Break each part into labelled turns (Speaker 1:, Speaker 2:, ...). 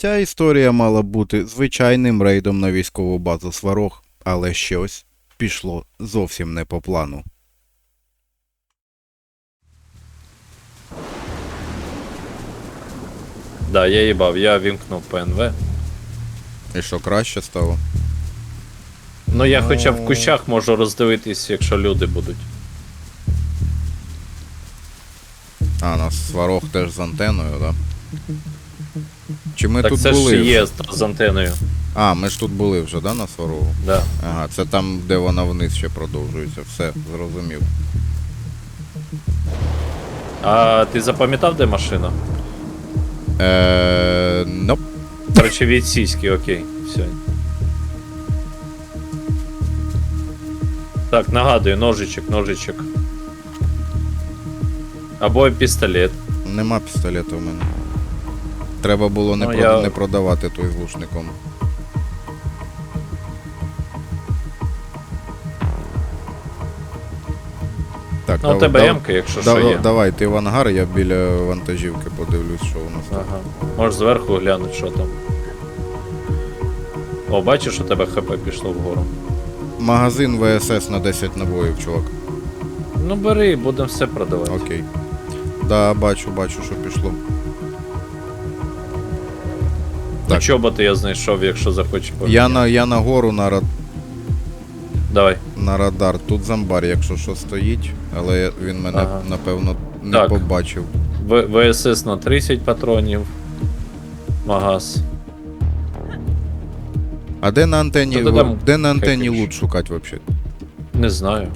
Speaker 1: Ця історія мала бути звичайним рейдом на військову базу Сварог, але щось пішло зовсім не по плану.
Speaker 2: Да, я їбав, я вімкнув ПНВ.
Speaker 1: І що краще стало?
Speaker 2: Ну я хоча б в кущах можу роздивитись, якщо люди будуть.
Speaker 1: А, нас Сварог теж з антеною, да? Чи ми
Speaker 2: так
Speaker 1: тут
Speaker 2: це
Speaker 1: були?
Speaker 2: ж є з- антеною.
Speaker 1: А, ми ж тут були вже, да, на Сварогу?
Speaker 2: Да.
Speaker 1: Ага, це там, де вона вниз ще продовжується. Все, зрозумів.
Speaker 2: А ти запам'ятав, де машина?
Speaker 1: Е, nope.
Speaker 2: Короче, від сіськи, окей. Все. Так, нагадую, ножичок, ножичок. Або пістолет.
Speaker 1: Нема пістолета в мене. Треба було не,
Speaker 2: Ну,
Speaker 1: про-
Speaker 2: я-
Speaker 1: не продавати той глушником. Так,
Speaker 2: Ну,
Speaker 1: дав-
Speaker 2: тебе
Speaker 1: дав-
Speaker 2: якщо
Speaker 1: дав-
Speaker 2: що є.
Speaker 1: Давай, ти в ангар, я біля вантажівки подивлюсь, що у нас там.
Speaker 2: Ага. Можеш зверху глянути, що там. О, бачиш, у тебе ХП пішло вгору.
Speaker 1: Магазин ВСС на 10 набоїв, чувак.
Speaker 2: Ну бери, будемо все продавати.
Speaker 1: Окей. Да, бачу, бачу, що пішло. Так.
Speaker 2: чоботи я знайшов, якщо захочеш
Speaker 1: Я на, я на гору на, ра-
Speaker 2: Давай.
Speaker 1: на радар. Тут зомбар, якщо що стоїть, але він мене,
Speaker 2: Ага.
Speaker 1: напевно, не
Speaker 2: Так.
Speaker 1: побачив.
Speaker 2: В- ВСС на 30 патронів. Магаз.
Speaker 1: А де на антенні,
Speaker 2: Та додам
Speaker 1: де на
Speaker 2: хекаєш.
Speaker 1: лут шукати взагалі?
Speaker 2: Не знаю.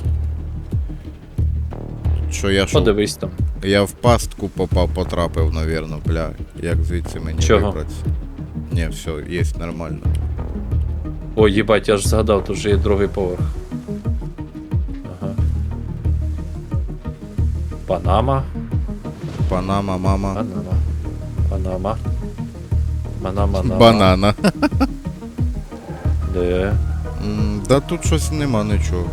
Speaker 1: Що я що?
Speaker 2: Подивись там.
Speaker 1: Я в пастку попав, потрапив, навірно, бля. Як звідси мені
Speaker 2: Чого?
Speaker 1: вибратися? Ні, все, є нормально.
Speaker 2: Ой, їбать, я ж згадав, тут же є другий поверх. Ага. Панама.
Speaker 1: Панама, мама.
Speaker 2: Панама. Панама. Панама. Нама.
Speaker 1: Банана.
Speaker 2: Де?
Speaker 1: М, Да тут щось нема нічого.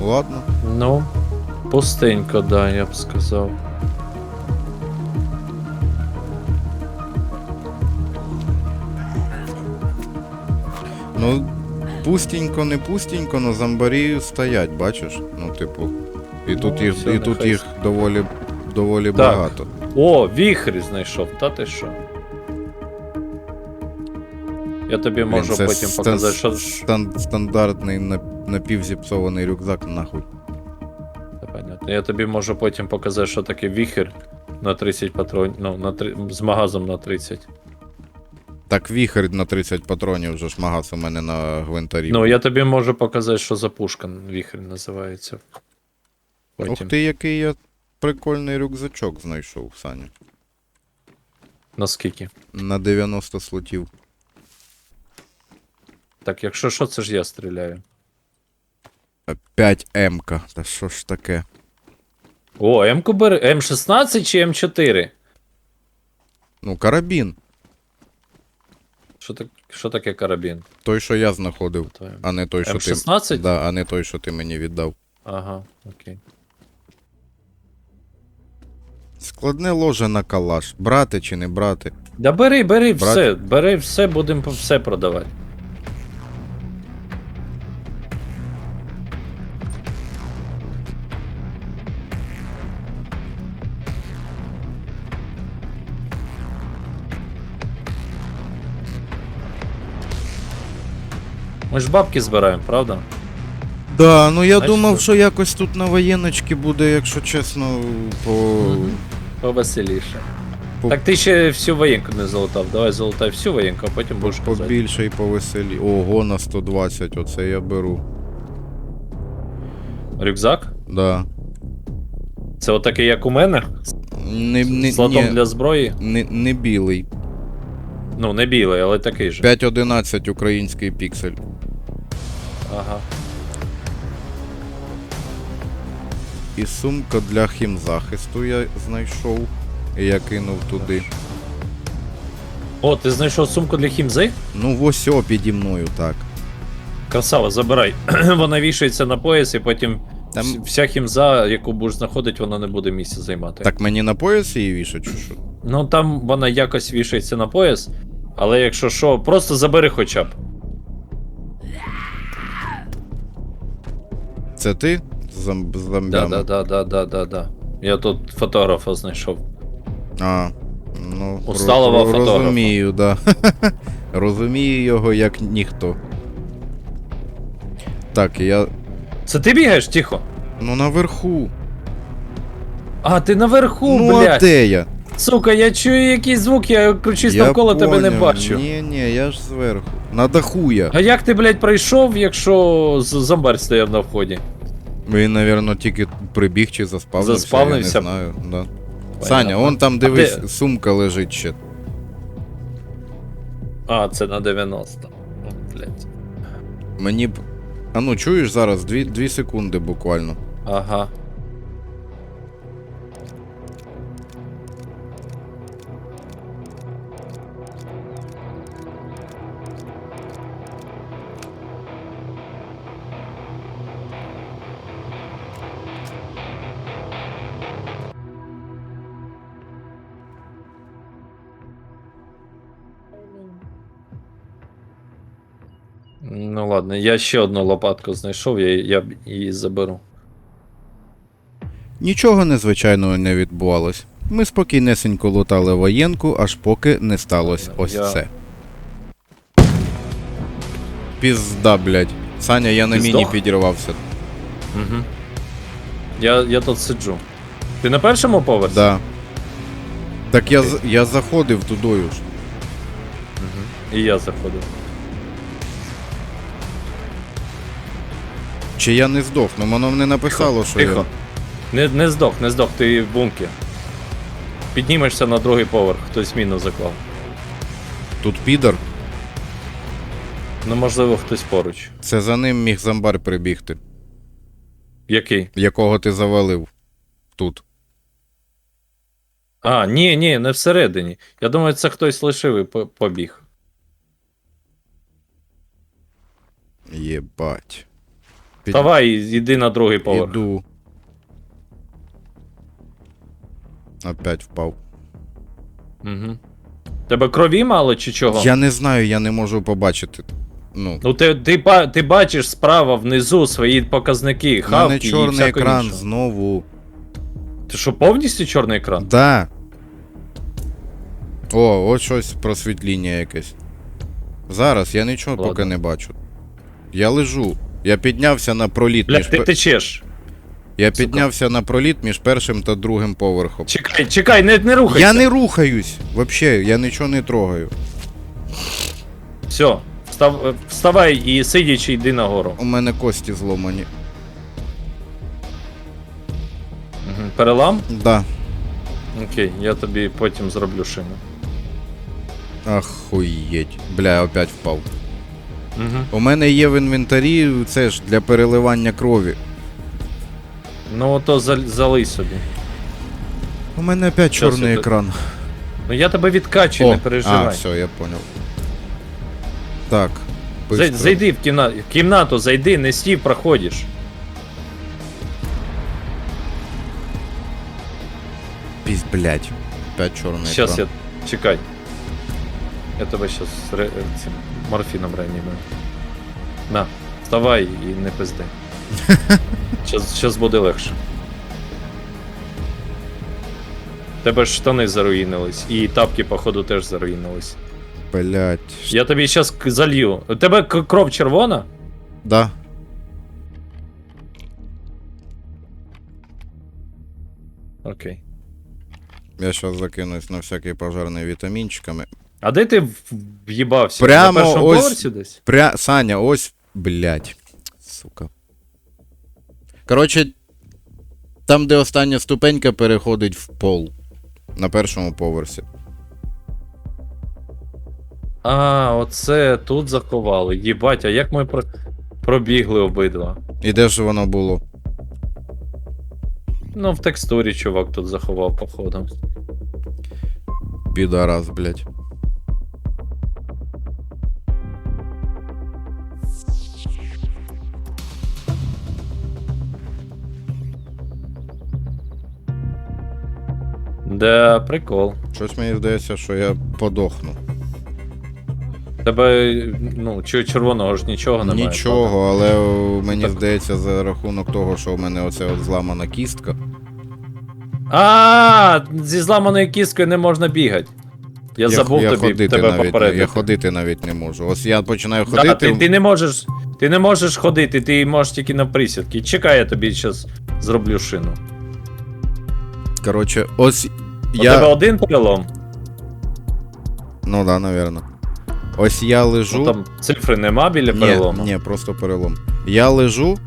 Speaker 1: Ладно.
Speaker 2: Ну, пустенько, да, я б сказав.
Speaker 1: Ну, пустенько, не пустенько, но зомбарі стоять, бачиш? Ну, типу. І тут
Speaker 2: Ну,
Speaker 1: їх,
Speaker 2: все,
Speaker 1: і тут
Speaker 2: нехай
Speaker 1: їх доволі, доволі
Speaker 2: Так.
Speaker 1: багато.
Speaker 2: О, віхрі знайшов, та ти що? Я тобі можу
Speaker 1: Блін, це
Speaker 2: потім
Speaker 1: стан-
Speaker 2: показати, що.
Speaker 1: стан- стандартний нап- напівзіпсований рюкзак, нахуй.
Speaker 2: Та понятно. Я тобі можу потім показати, що таке віхер на 30 патронів. Ну, на три... з магазом на 30.
Speaker 1: Так віхер на 30 патронів вже ж у мене на гвинтарі.
Speaker 2: Ну, я тобі можу показати, що за пушка віхер називається.
Speaker 1: Ух
Speaker 2: Потім.
Speaker 1: ти, який я прикольний рюкзачок знайшов, Саня.
Speaker 2: Наскільки?
Speaker 1: На 90 слотів.
Speaker 2: Так, якщо що, це ж я стріляю.
Speaker 1: 5 М-ка. Та що ж таке?
Speaker 2: О, М-ку бери. М16 чи М4?
Speaker 1: Ну, карабін.
Speaker 2: Що, так... що таке карабін?
Speaker 1: Той, що я знаходив, а не той, що ти.
Speaker 2: М16?
Speaker 1: Да, а не той, що ти мені віддав.
Speaker 2: Ага, окей.
Speaker 1: Складне ложе на калаш. Брати чи не брати?
Speaker 2: Да бери, бери
Speaker 1: Брати?
Speaker 2: все, бери все, будемо все продавати. Ми ж бабки збираємо, правда?
Speaker 1: Да, ну я
Speaker 2: Знаєш,
Speaker 1: думав,
Speaker 2: що-
Speaker 1: що якось тут на воєночки буде, якщо чесно, по.
Speaker 2: Повеселіше.
Speaker 1: По-
Speaker 2: Так ти ще всю воєнку не залутав. Давай залутай всю воєнку, а потім будеш казати.
Speaker 1: Побільше і повеселі. Ого, на 120, оце я беру.
Speaker 2: Рюкзак?
Speaker 1: Да.
Speaker 2: Це отакий, як у мене?
Speaker 1: Не, не,
Speaker 2: З лотом
Speaker 1: ні,
Speaker 2: для зброї?
Speaker 1: не, не білий.
Speaker 2: Ну, не білий, але такий же.
Speaker 1: 5.11 український піксель. І сумка для хімзахисту я знайшов. І я кинув туди.
Speaker 2: О, ти знайшов сумку для хімзи?
Speaker 1: Ну, ось о, піді мною, так.
Speaker 2: Красава, забирай. Вона вішається на пояс і потім
Speaker 1: Там-
Speaker 2: Вся хімза, яку будеш знаходити, вона не буде місця займати.
Speaker 1: Так мені на пояс її вішать, чи що?
Speaker 2: Ну там вона якось вішається на пояс, але якщо що, просто забери хоча б.
Speaker 1: Це ти? З зам-
Speaker 2: Да, да, да, да, да, да, да. Я тут фотографа знайшов.
Speaker 1: А, ну,
Speaker 2: Усталого
Speaker 1: ро- ро-
Speaker 2: фотографа.
Speaker 1: Розумію, да. розумію його як ніхто. Так, я.
Speaker 2: Це ти бігаєш, тихо.
Speaker 1: Ну наверху.
Speaker 2: А, ти наверху,
Speaker 1: ну, а де я?
Speaker 2: Сука, я чую якийсь звук, я кручусь навколо тебе не бачу.
Speaker 1: Ні, ні, я ж зверху. На даху я.
Speaker 2: А як ти, блядь, прийшов, якщо зомбар стояв на вході?
Speaker 1: Він, наверное, тільки прибіг чи заспавнився.
Speaker 2: Заспавнився?
Speaker 1: Я не знаю, да. Саня, он там дивись,
Speaker 2: де?
Speaker 1: сумка лежить ще.
Speaker 2: А, це на 90. Блять.
Speaker 1: Мені б. А ну чуєш зараз, дві, дві секунди буквально.
Speaker 2: Ага. Ладно, я ще одну лопатку знайшов, я, я її заберу.
Speaker 1: Нічого незвичайного не відбувалось. Ми спокійнесенько лутали воєнку, аж поки не сталося ось
Speaker 2: Я-
Speaker 1: це. Пізда, блядь. Саня, я на
Speaker 2: Ти
Speaker 1: міні підірвався.
Speaker 2: Угу. Я, я тут сиджу. Ти на першому поверсі?
Speaker 1: Да. Так я, я заходив тудою ж.
Speaker 2: Угу. І я заходив.
Speaker 1: Чи я не здох? Ну воно не написало, що
Speaker 2: Тихо. Не, не здох, не здох, ти в бункері. Піднімешся на другий поверх, хтось міну заклав.
Speaker 1: я. Тут підар.
Speaker 2: Ну, можливо, хтось поруч.
Speaker 1: Це за ним міг зомбар прибігти,
Speaker 2: Який?
Speaker 1: якого ти завалив. Тут.
Speaker 2: А, ні, ні, не всередині. Я думаю, це хтось лишив і по- побіг.
Speaker 1: Єбать. Під-
Speaker 2: Давай, іди на другий поверх.
Speaker 1: Іду. Опять впав.
Speaker 2: Угу. Тебе крові мало чи чого?
Speaker 1: Я не знаю, я не можу побачити. Ну,
Speaker 2: Ну ти, ти, ти бачиш справа внизу свої показники,
Speaker 1: у мене чорний екран
Speaker 2: іншого.
Speaker 1: знову.
Speaker 2: Ти що, повністю чорний екран?
Speaker 1: Да. О, ось щось просвітління якесь. Зараз я нічого
Speaker 2: Ладно.
Speaker 1: поки не бачу. Я лежу. Я піднявся на проліт
Speaker 2: Бля,
Speaker 1: між
Speaker 2: ти течеш.
Speaker 1: Я
Speaker 2: сука.
Speaker 1: піднявся на проліт між першим та другим поверхом.
Speaker 2: Чекай, чекай, не, не рухайся.
Speaker 1: Я не рухаюсь. Вообще, я нічого не трогаю.
Speaker 2: Все, встав, е, вставай і сидячи йди нагору.
Speaker 1: У мене кості зломані.
Speaker 2: Угу. Перелам?
Speaker 1: Да.
Speaker 2: Окей, я тобі потім зроблю шину.
Speaker 1: Ахуєть. Бля, опять впав.
Speaker 2: Угу.
Speaker 1: У мене є в інвентарі це ж для переливання крові.
Speaker 2: Ну то зал- залий собі.
Speaker 1: У мене опять
Speaker 2: Щас
Speaker 1: чорний
Speaker 2: я-
Speaker 1: екран.
Speaker 2: Ну я тебе відкачую, не
Speaker 1: а,
Speaker 2: переживай.
Speaker 1: все, я понял. Так.
Speaker 2: Зай-
Speaker 1: быстро.
Speaker 2: Зайди в кімнату, в кімнату, зайди, не стів, проходиш.
Speaker 1: Пізь, блядь. Опять чорний
Speaker 2: Сейчас
Speaker 1: екран.
Speaker 2: я. Чекай. Я тебе сейчас ре... цим морфіном реанімую. На, вставай і не пизди. Щас, щас буде легше. Тебе ж штани заруїнились, і тапки, походу, теж заруїнились.
Speaker 1: Блядь.
Speaker 2: Я тобі щас залью. У тебе к- кров червона?
Speaker 1: Да.
Speaker 2: Окей.
Speaker 1: Я сейчас закинусь на всякий пожарний вітамінчиками.
Speaker 2: А де ти в'їбався?
Speaker 1: Прямо
Speaker 2: На першому
Speaker 1: ось-
Speaker 2: поверсі десь?
Speaker 1: Пря... Саня, ось, блядь. Сука. Коротше, там, де остання ступенька переходить в пол. На першому поверсі.
Speaker 2: А, оце тут заховали. Єбать, а як ми про... пробігли обидва?
Speaker 1: І де ж воно було?
Speaker 2: Ну, в текстурі чувак тут заховав, походу.
Speaker 1: Підарас, блядь.
Speaker 2: Да, прикол.
Speaker 1: Щось мені здається, що я подохну.
Speaker 2: Тебе, ну, чи червоного ж нічого немає.
Speaker 1: Нічого, але мені
Speaker 2: Так.
Speaker 1: здається, за рахунок того, що в мене оце от зламана кістка.
Speaker 2: А, зі зламаною кісткою не можна бігати. Я, забув
Speaker 1: я
Speaker 2: тобі
Speaker 1: ходити
Speaker 2: тебе
Speaker 1: навіть,
Speaker 2: попередити.
Speaker 1: Я ходити навіть не можу. Ось я починаю
Speaker 2: Да,
Speaker 1: ходити.
Speaker 2: ти, ти не можеш. Ти не можеш ходити, ти можеш тільки на присідки. Чекай, я тобі зараз зроблю шину.
Speaker 1: Коротше, ось
Speaker 2: У
Speaker 1: я.
Speaker 2: тебе один перелом,
Speaker 1: Ну да, навірно. Ось я лежу.
Speaker 2: ну, там цифри нема біля перелому.
Speaker 1: Ні, ні, просто перелом. Я лежу,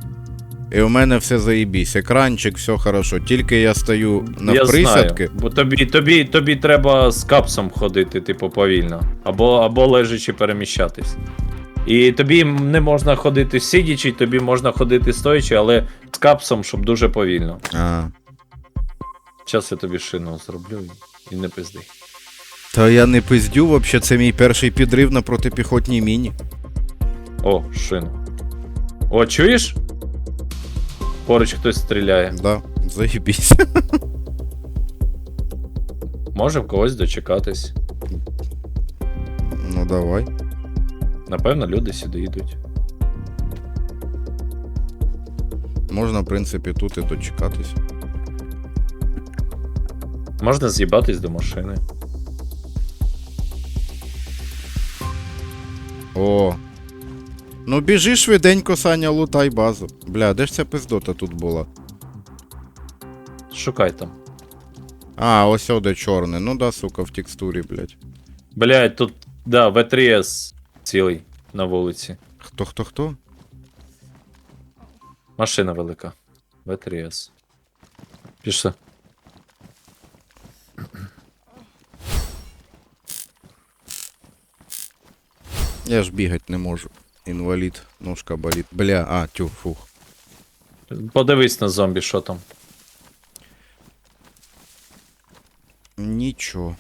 Speaker 1: і у мене все заїбісь. Екранчик, все хорошо. Тільки я стою на
Speaker 2: я
Speaker 1: присядки.
Speaker 2: знаю, бо тобі, тобі, тобі треба з капсом ходити, типу, повільно. Або, або лежачи переміщатись. І тобі не можна ходити сидячи, тобі можна ходити стоячи, але з капсом, щоб дуже повільно.
Speaker 1: А.
Speaker 2: Зараз я тобі шину зроблю і, не пизди.
Speaker 1: Та я не пиздю, вообще, це мій перший підрив на протипіхотній міні.
Speaker 2: О, шину. О, чуєш? Поруч хтось стріляє.
Speaker 1: Да, заїбісь.
Speaker 2: Може в когось дочекатись.
Speaker 1: Ну давай.
Speaker 2: Напевно, люди сюди йдуть.
Speaker 1: Можна, в принципі, тут і дочекатись.
Speaker 2: Можна з'їбатись до машини.
Speaker 1: О. Ну біжи швиденько, Саня, лутай базу. Бля, де ж ця пиздота тут була?
Speaker 2: Шукай там.
Speaker 1: А, ось де чорне. Ну да, сука, в текстурі, блядь.
Speaker 2: Блять, тут, да, В3С цілий на вулиці.
Speaker 1: Хто хто хто?
Speaker 2: Машина велика. В3С. Пішли.
Speaker 1: Я ж бігать не можу. Інвалід, ножка болить. Бля, а, тю, фух.
Speaker 2: Подивись на зомбі, що там.
Speaker 1: Нічого.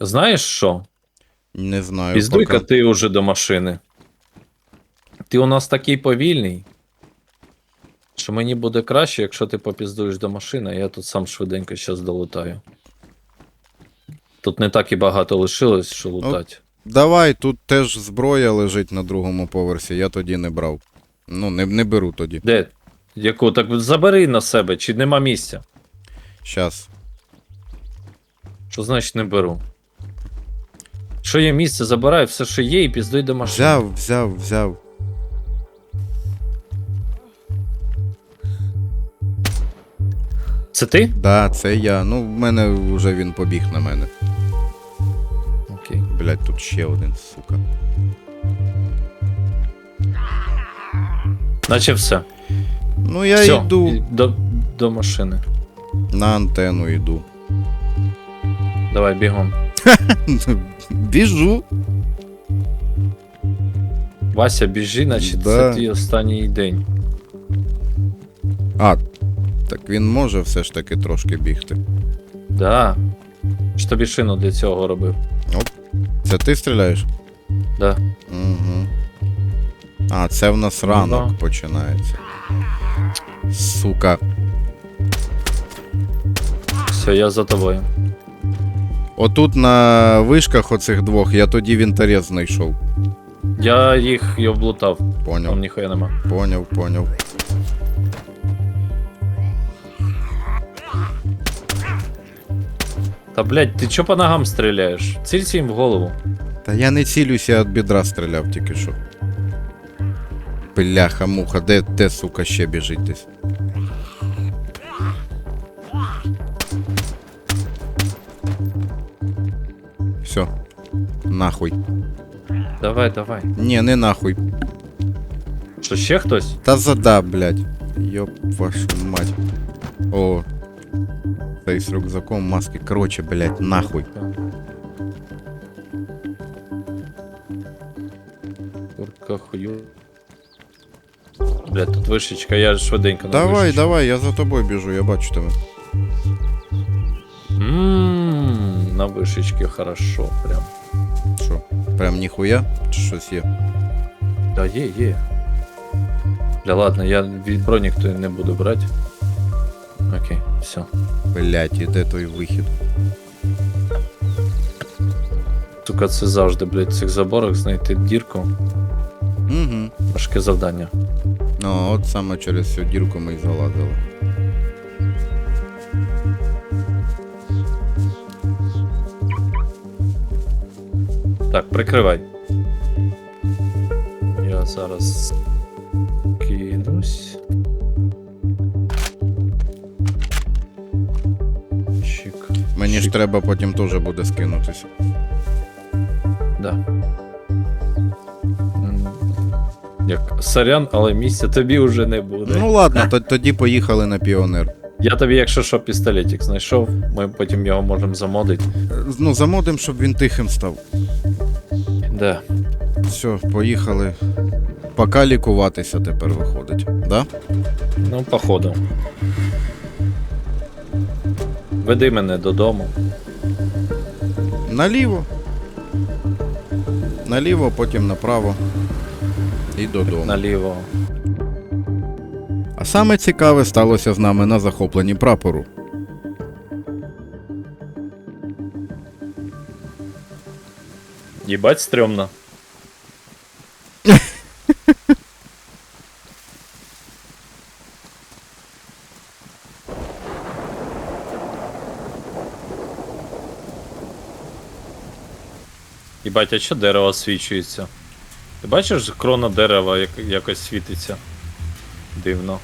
Speaker 2: Знаєш що?
Speaker 1: Не знаю.
Speaker 2: Піздуй-ка
Speaker 1: поки.
Speaker 2: ти уже до машини. Ти у нас такий повільний. Що мені буде краще, якщо ти попіздуєш до машини, а я тут сам швиденько щас долутаю. Тут не так і багато лишилось, що лутати.
Speaker 1: Давай, тут теж зброя лежить на другому поверсі, я тоді не брав. Ну, не, не беру тоді.
Speaker 2: Де? Яку? Так забери на себе, чи нема місця?
Speaker 1: Щас.
Speaker 2: Що значить не беру? Що є місце, забирай все, що є, і піздуй до машини.
Speaker 1: Взяв, взяв, взяв.
Speaker 2: Це ти?
Speaker 1: Да, це я. Ну, в мене вже він побіг на мене. Блять, тут ще один, сука.
Speaker 2: Наче все.
Speaker 1: Ну я
Speaker 2: все,
Speaker 1: йду
Speaker 2: і До, до машини.
Speaker 1: на антенну йду.
Speaker 2: Давай бігом.
Speaker 1: Біжу.
Speaker 2: Вася, біжи, наче
Speaker 1: Да.
Speaker 2: це твій останній день.
Speaker 1: А, так він може все ж таки трошки бігти.
Speaker 2: Да. Ж тобі шину для цього робив.
Speaker 1: Це ти стріляєш?
Speaker 2: Да.
Speaker 1: Угу. А, це в нас
Speaker 2: Ну,
Speaker 1: ранок
Speaker 2: да.
Speaker 1: починається. Сука.
Speaker 2: Все, я за тобою.
Speaker 1: Отут на вишках оцих двох я тоді вінтарєт знайшов.
Speaker 2: Я їх і облутав. Там
Speaker 1: Поняв,
Speaker 2: ніхуя нема.
Speaker 1: поняв, поняв.
Speaker 2: Та блять, ти чо по ногам стріляєш? Цілься їм в голову.
Speaker 1: Та я не цілюся, я від бідра стріляв тільки що. Бляха, муха, де, де, сука, ще біжить десь? Все. Нахуй.
Speaker 2: Давай, давай.
Speaker 1: Ні, не нахуй.
Speaker 2: Що ще хтось?
Speaker 1: Та зада, блядь. Ёб вашу мать. О. Цей з рюкзаком маски. Короче, блядь, нахуй.
Speaker 2: Курка хую. Блять, тут вишечка, я швиденько на
Speaker 1: Давай,
Speaker 2: вишечку.
Speaker 1: давай, я за тобою біжу, я бачу тебе.
Speaker 2: Ммм, на вишечці хорошо, прям.
Speaker 1: Що? Прям ніхуя? Чи щось є?
Speaker 2: Да, є, є. Бля, ладно, я від бронік то не буду брати. Окей, все.
Speaker 1: Блять, іде той вихід.
Speaker 2: Сука, це завжди, блядь, в цих заборах знайти дірку.
Speaker 1: Угу.
Speaker 2: Важке завдання.
Speaker 1: Ну, от саме через цю дірку ми й залазили.
Speaker 2: Так, прикривай. Я зараз
Speaker 1: Мені ж треба потім теж буде скинутися.
Speaker 2: Да. Як сорян, але місця тобі вже не буде.
Speaker 1: Ну ладно, то- тоді поїхали на піонер.
Speaker 2: Я тобі, якщо що, пістолетик знайшов, ми потім його можемо замодити.
Speaker 1: Ну, замодим, щоб він тихим став.
Speaker 2: Да.
Speaker 1: Все, поїхали. Пока лікуватися тепер виходить. Да?
Speaker 2: Ну, походу. Веди мене додому.
Speaker 1: Наліво. Наліво, потім направо. І додому.
Speaker 2: Наліво.
Speaker 1: А саме цікаве сталося з нами на захопленні прапору.
Speaker 2: Їбать стрьомно. Їбать, а що дерево освічується? Ти бачиш, крона дерева як, якось світиться? Дивно.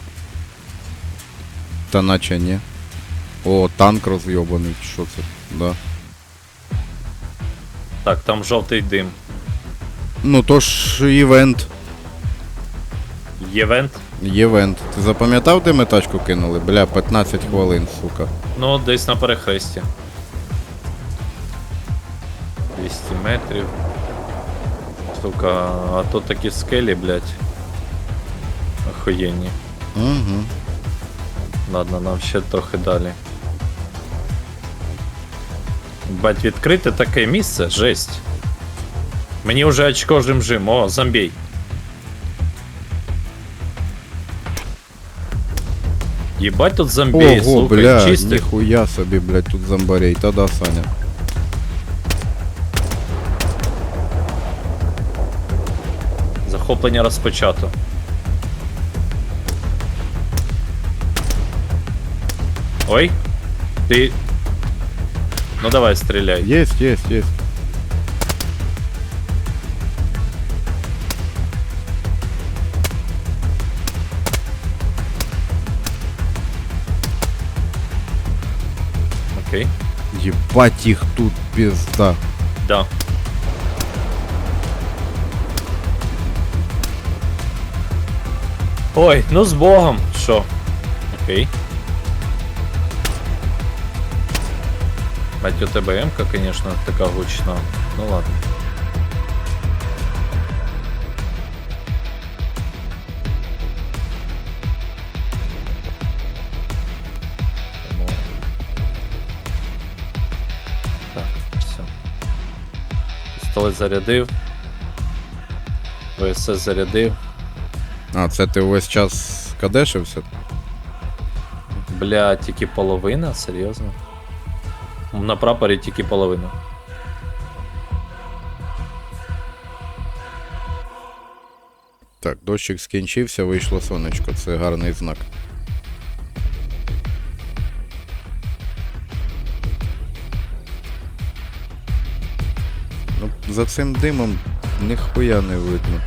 Speaker 1: Та наче ні. О, танк розйобаний, що це? Да.
Speaker 2: Так, там жовтий дим.
Speaker 1: Ну то ж івент.
Speaker 2: Євент?
Speaker 1: Євент. Ти запам'ятав, де ми тачку кинули? Бля, 15 хвилин, сука.
Speaker 2: Ну, десь на перехресті. метрів. Сука, а то такі скелі, блядь. Охуєнні.
Speaker 1: Угу.
Speaker 2: Ладно, нам ще трохи далі. Бать, відкрите таке місце, жесть. Мені вже очко жим-жим, о, зомбій. Єбать тут зомбій,
Speaker 1: Ого,
Speaker 2: слухай,
Speaker 1: бля,
Speaker 2: чистих.
Speaker 1: ніхуя собі, блядь, тут зомбарей. Та да, Саня.
Speaker 2: Захоплення розпочато. Ой. Ти. Ну давай, стріляй.
Speaker 1: Єсть, єсть, єсть.
Speaker 2: Окей.
Speaker 1: Єбать їх тут пізда.
Speaker 2: Да. Ой, ну з Богом. Що? Окей. Бать, у тебе М-ка, конечно, така гучна. Ну ладно. Так, все. Пістолет зарядив. ВСС зарядив.
Speaker 1: А, це ти увесь час кадешився?
Speaker 2: Бля, тільки половина? Серйозно? На прапорі тільки половина.
Speaker 1: Так, дощик скінчився, вийшло сонечко, це гарний знак. Ну, за цим димом ніхуя не видно.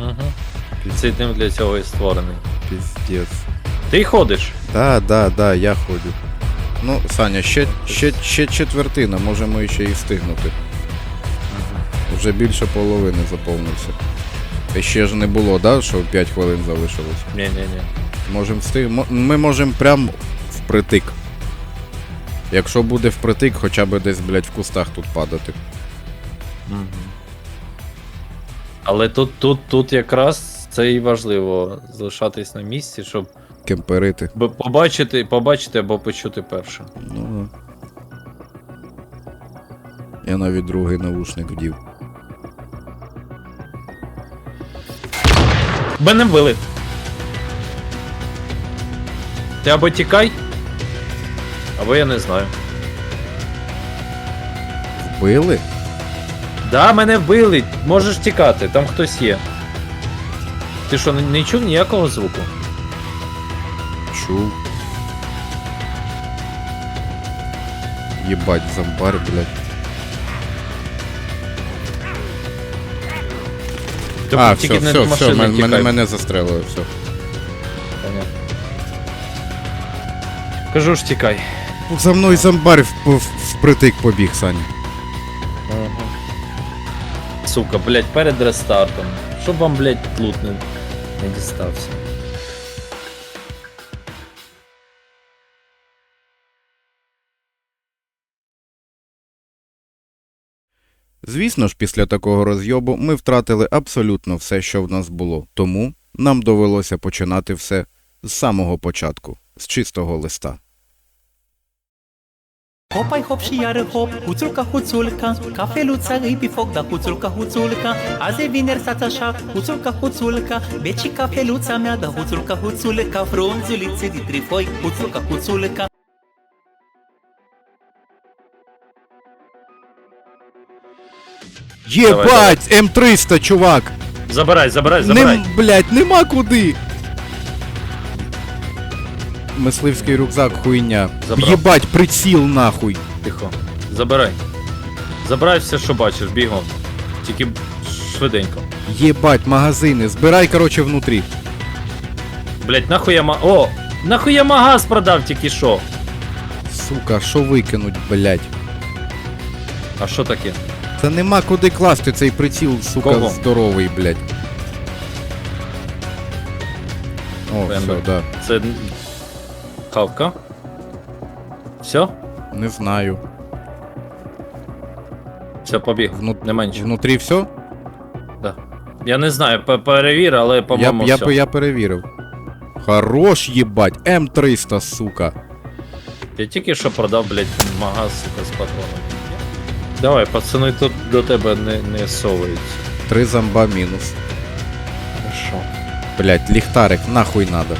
Speaker 2: Угу. Цей дим для цього і створений.
Speaker 1: Піздець.
Speaker 2: Ти ходиш?
Speaker 1: Да, да, да, я ходжу. Ну, Саня, ще, ще, ще четвертина, можемо ще і встигнути. Вже більше половини заповнився. І ще ж не було, да, що 5 хвилин залишилось.
Speaker 2: Ні-ні-ні.
Speaker 1: Можем встиг... Ми можемо прям впритик. Якщо буде впритик, хоча б десь, блядь, в кустах тут падати.
Speaker 2: Угу. Але тут, тут, тут якраз це і важливо залишатись на місці, щоб
Speaker 1: Кемперити.
Speaker 2: б- побачити, побачити або почути перше.
Speaker 1: Ну. да. Я навіть другий навушник вдів.
Speaker 2: Мене вбили. Ти або тікай, або я не знаю.
Speaker 1: Вбили?
Speaker 2: Да, мене вбили, можеш тікати, там хтось є. Ти що, не, чув ніякого звуку?
Speaker 1: Чув. Єбать, зомбар, блядь.
Speaker 2: Тобто
Speaker 1: а,
Speaker 2: тільки
Speaker 1: все,
Speaker 2: не
Speaker 1: все, все,
Speaker 2: машини
Speaker 1: мене, мене,
Speaker 2: тікай.
Speaker 1: мене все.
Speaker 2: Понятно. Кажу ж тікай.
Speaker 1: За мною зомбар в, в, впритик побіг, Саня.
Speaker 2: Сука, блять, перед рестартом. Щоб вам, блять, лут не, дістався.
Speaker 1: Звісно ж, після такого розйобу ми втратили абсолютно все, що в нас було. Тому нам довелося починати все з самого початку, з чистого листа.
Speaker 3: Hopai hop și iară hop, huțulca, huțulca Cafeluța îi pe foc, da huțulca, huțulca Azi e vineri, stați așa, huțulca, huțulca Beci cafeluța mea, da huțulca, huțulca Frunzulițe de trifoi, huțulca, huțulca
Speaker 1: Єбать! М300, чувак!
Speaker 2: Забирай, забирай, забирай.
Speaker 1: Нем, блять, нема куди! Мисливський рюкзак хуйня.
Speaker 2: Забрав.
Speaker 1: Єбать, приціл нахуй.
Speaker 2: Тихо. Забирай. Забирай все, що бачиш, бігом. Тільки швиденько.
Speaker 1: Єбать, магазини. Збирай, короче, внутрі.
Speaker 2: Блять, нахуй я ма. О! Нахуй я магаз продав тільки що.
Speaker 1: Сука, що викинуть, блять?
Speaker 2: А що таке?
Speaker 1: Та нема куди класти цей приціл, сука,
Speaker 2: Кого?
Speaker 1: здоровий, блять. О, все, да.
Speaker 2: Це. Хавка. Все?
Speaker 1: Не знаю.
Speaker 2: Все, побіг.
Speaker 1: Вну...
Speaker 2: Не менше.
Speaker 1: Внутрі все?
Speaker 2: Да. Я не знаю, пе- перевір, але
Speaker 1: Я,
Speaker 2: по-моєму
Speaker 1: я,
Speaker 2: все.
Speaker 1: я перевірив. Хорош, їбать, М300, сука.
Speaker 2: Я тільки що продав, блядь, магаз, сука, з патронами. Давай, пацани тут до тебе не, не соваються.
Speaker 1: Три зомба мінус.
Speaker 2: Хорошо.
Speaker 1: Блять, ліхтарик, нахуй надо.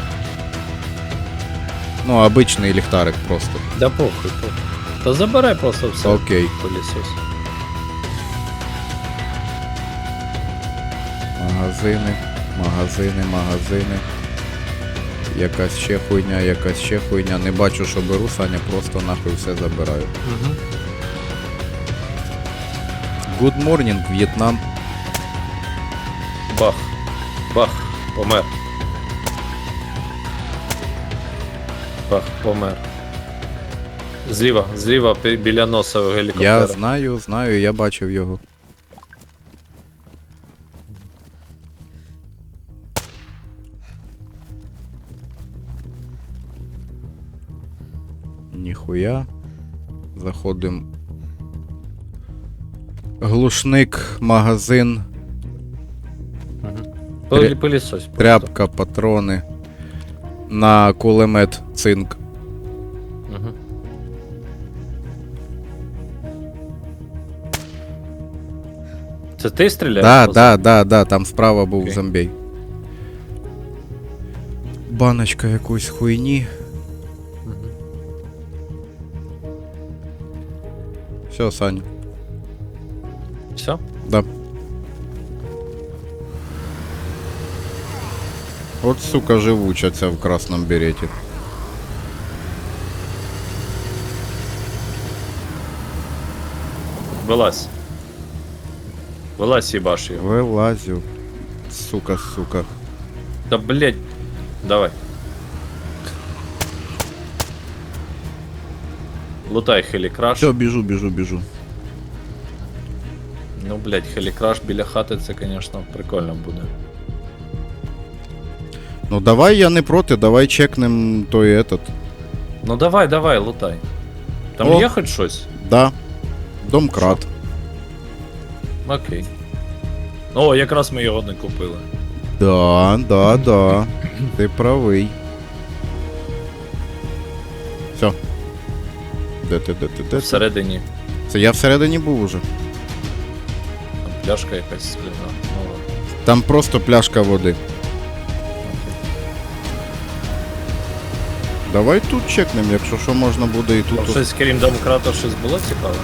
Speaker 1: Ну, обичний ліхтарик просто.
Speaker 2: Да похуй, похуй. Та забирай просто все.
Speaker 1: Окей.
Speaker 2: Пилісос.
Speaker 1: Магазини, магазини, магазини. Якась ще хуйня, якась ще хуйня. Не бачу, що беру, Саня, просто нахуй все забираю.
Speaker 2: Угу.
Speaker 1: Good morning, В'єтнам.
Speaker 2: Бах. Бах. Помер. Бах, помер. Зліва, зліва пі- біля носа у гелікоптера.
Speaker 1: Я знаю, знаю, я бачив його. Ніхуя. Заходим. Глушник, магазин,
Speaker 2: Пилі- Пилісось. просто.
Speaker 1: тряпка, патрони. На кулемет цинк.
Speaker 2: Мгм. Це ти стріляєш?
Speaker 1: Да, да, да, да, там справа був
Speaker 2: Окей.
Speaker 1: зомбей. Баночка якоїсь хуйні. Все, Саня.
Speaker 2: Все?
Speaker 1: Да. От, сука, живуча ця в красному береті.
Speaker 2: Вилазь. Вилазь, їбаш його.
Speaker 1: Вилазю. Сука, сука.
Speaker 2: Да блять. Давай. Лутай хелікраш.
Speaker 1: Все, біжу, біжу, біжу.
Speaker 2: Ну, блять, хелікраш біля хати, це, звісно, прикольно буде.
Speaker 1: Ну давай я не проти, давай чекнем той этот.
Speaker 2: Ну давай, давай, лутай. Там
Speaker 1: О.
Speaker 2: є хоч щось?
Speaker 1: Да. Домкрат.
Speaker 2: Окей. О, якраз ми його не купили.
Speaker 1: Да, да, да. Ти правий. Все. Де ти, де ти, де ти?
Speaker 2: Всередині
Speaker 1: Це я всередині був уже.
Speaker 2: там пляшка якась скляна. Ну, ладно.
Speaker 1: Там просто пляшка води. Давай тут чекнемо, якщо що можна буде і тут.
Speaker 2: Там щось крім домкрата щось було цікаве?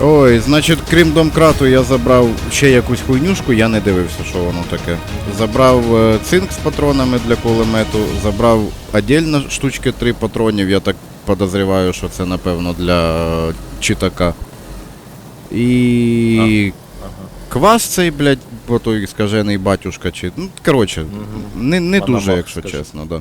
Speaker 1: Ой, значить, крім домкрату, я забрав ще якусь хуйнюшку, я не дивився, що воно таке. Забрав е, цинк з патронами для кулемету, забрав отдельно штучки три патронів, я так подозріваю, що це напевно для е, читака. І.
Speaker 2: Ага.
Speaker 1: Квас цей, блядь, той скажений батюшка чи. Ну, коротше, не, не дуже, якщо
Speaker 2: скажи.
Speaker 1: чесно, да.